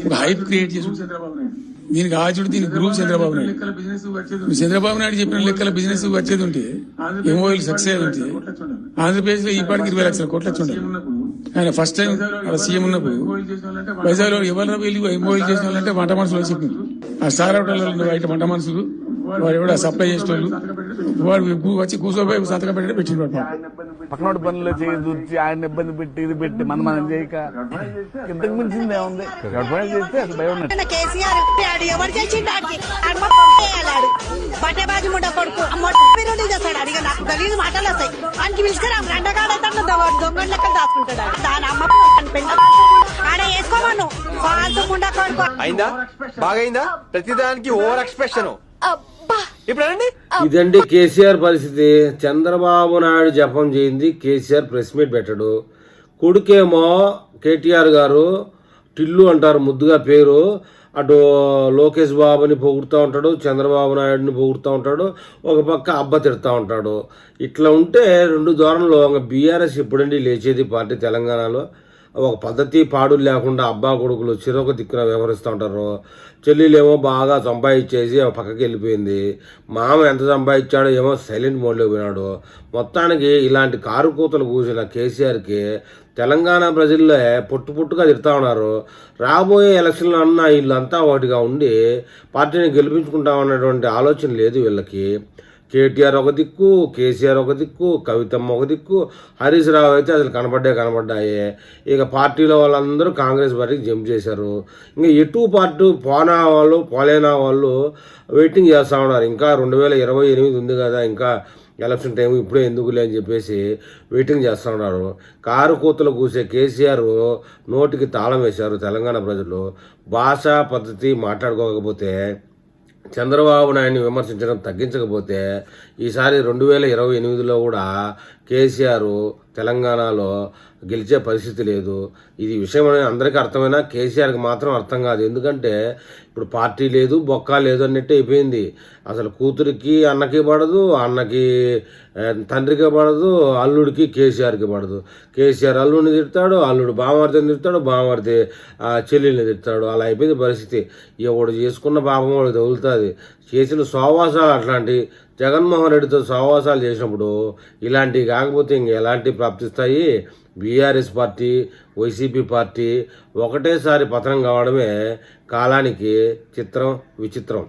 ఒక hype create చేసి చంద్రబాబు నాయుడు దీనికి ఆచుడు దీనికి గ్రూప్ చంద్రబాబు నాయుడు. లెక్కల బిజినెస్ వచ్చేది చంద్రబాబు నాయుడు చెప్పిన లెక్కల బిజినెస్ వచ్చేది ఉంటే ఎంఓఎల్ సక్సెస్ అయ్యేది ఉంటే ఆంధ్రప్రదేశ్లో ఈ ఇరవై లక్షల కోట్ల వచ్చి ఆయన ఫస్ట్ టైం అలా సీఎం ఉన్నప్పుడు వైజాగ్లో ఎవరు వెళ్ళి ఎంఓఎల్ చేసిన వాళ్ళంటే వంట మనుషులు చెప్పింది ఆ స్టార్ హోటల్లో బయట వంట మనుషులు. వాడు ఎవడ సప్లై చేసిన వాళ్ళు వాడు వచ్చి కూర్చోపోయి సంతకం పెట్టి పెట్టిన పక్కనోటి పనులు చేయి దూర్చి ఆయన ఇబ్బంది పెట్టి ఇది పెట్టి మన మనం చేయక. ఇంతకు మించింది ఏముంది? గడపడి చేస్తే అసలు భయం ఉన్నట్టు. ఆయన కేసీఆర్ ఆడు ఎవరు చేసిండు ఆడికి? ఆడు మా కొడుకు. మొట్ట చేస్తాడు. అడిగా నాకు గలీజు మాటలు వస్తాయి. ఆయనకి పిలుచుకురా రెండగాడతాడు దొంగ లెక్కలు దాచుకుంటాడు. దాని అమ్మ ఆడ వేసుకోమను. ఫాల్తు ముండ కొడుకు. అయిందా? బాగైందా? ప్రతిదానికి ఓవర్ ఎక్స్ప్రెషన్. ఇప్పుడు ఇదండి కేసీఆర్ పరిస్థితి. చంద్రబాబు నాయుడు జపం చేయింది కేసీఆర్ ప్రెస్ మీట్ పెట్టడు. కొడుకేమో కేటీఆర్ గారు టిల్లు అంటారు ముద్దుగా పేరు. అటు లోకేష్ బాబుని పొగుడుతూ ఉంటాడు చంద్రబాబు నాయుడిని పొగుడుతూ ఉంటాడు ఒక పక్క అబ్బ తిడుతూ ఉంటాడు. ఇట్లా ఉంటే రెండు ధోరణిలో. బీఆర్ఎస్ ఎప్పుడండి లేచేది పార్టీ తెలంగాణలో? ఒక పద్ధతి పాడు లేకుండా అబ్బా కొడుకులు చిరొక దిక్కున వ్యవహరిస్తూ ఉంటారు. చెల్లెలేమో బాగా సంపాదించేసి పక్కకి వెళ్ళిపోయింది. మామ ఎంత సంపాదించాడో ఏమో సైలెంట్ మోడ్లో పోయినాడు. మొత్తానికి ఇలాంటి కారు కూతలు కూసిన కేసీఆర్కి తెలంగాణ ప్రజల్లో పుట్టు పుట్టుగా తిడతా ఉన్నారు. రాబోయే ఎలక్షన్లో అన్న వీళ్ళంతా ఒకటిగా ఉండి పార్టీని గెలిపించుకుంటామన్నటువంటి ఆలోచన లేదు వీళ్ళకి. కేటీఆర్ ఒక దిక్కు కేసీఆర్ ఒక దిక్కు కవితమ్మ ఒక దిక్కు హరీష్ రావు అయితే అసలు కనబడ్డాయి కనబడ్డాయి ఇక పార్టీలో వాళ్ళందరూ కాంగ్రెస్ పార్టీకి జంప్ చేశారు. ఇంకా ఎటు పార్టీ పోనా వాళ్ళు పోలేనా వాళ్ళు వెయిటింగ్ చేస్తూ ఉన్నారు. ఇంకా రెండు వేల ఇరవై ఎనిమిది ఉంది కదా ఇంకా ఎలక్షన్ టైం ఇప్పుడే ఎందుకులే అని చెప్పేసి వెయిటింగ్ చేస్తూ ఉన్నారు. కారు కూతలు కూసే కేసీఆర్ నోటికి తాళం వేశారు తెలంగాణ ప్రజలు. భాషా పద్ధతి మాట్లాడుకోకపోతే చంద్రబాబు నాయుడిని విమర్శించడం తగ్గించకపోతే ఈసారి రెండు వేల ఇరవై ఎనిమిదిలో కూడా కేసీఆర్ తెలంగాణలో గెలిచే పరిస్థితి లేదు. ఇది విషయం అనేది అందరికీ అర్థమైనా కేసీఆర్కి మాత్రం అర్థం కాదు. ఎందుకంటే ఇప్పుడు పార్టీ లేదు బొక్క లేదు అన్నట్టు అయిపోయింది. అసలు కూతురికి అన్నకి పడదు అన్నకి తండ్రికి పడదు అల్లుడికి కేసీఆర్కి పడదు. కేసీఆర్ అల్లుడిని తిడతాడు అల్లుడు బామర్తిని తిడతాడు బామర్తి చెల్లెల్ని తిడతాడు. అలా అయిపోయింది పరిస్థితి. ఎవడు చేసుకున్న పాపం వాడు తగులుతుంది. చేసిన సోవాసాలు అట్లాంటి జగన్మోహన్ రెడ్డితో సహవాసాలు చేసినప్పుడు ఇలాంటివి కాకపోతే ఇంక ఎలాంటి ప్రాప్తిస్తాయి? బీఆర్ఎస్ పార్టీ వైసీపీ పార్టీ ఒకటేసారి పతనం కావడమే కాలానికి చిత్రం విచిత్రం.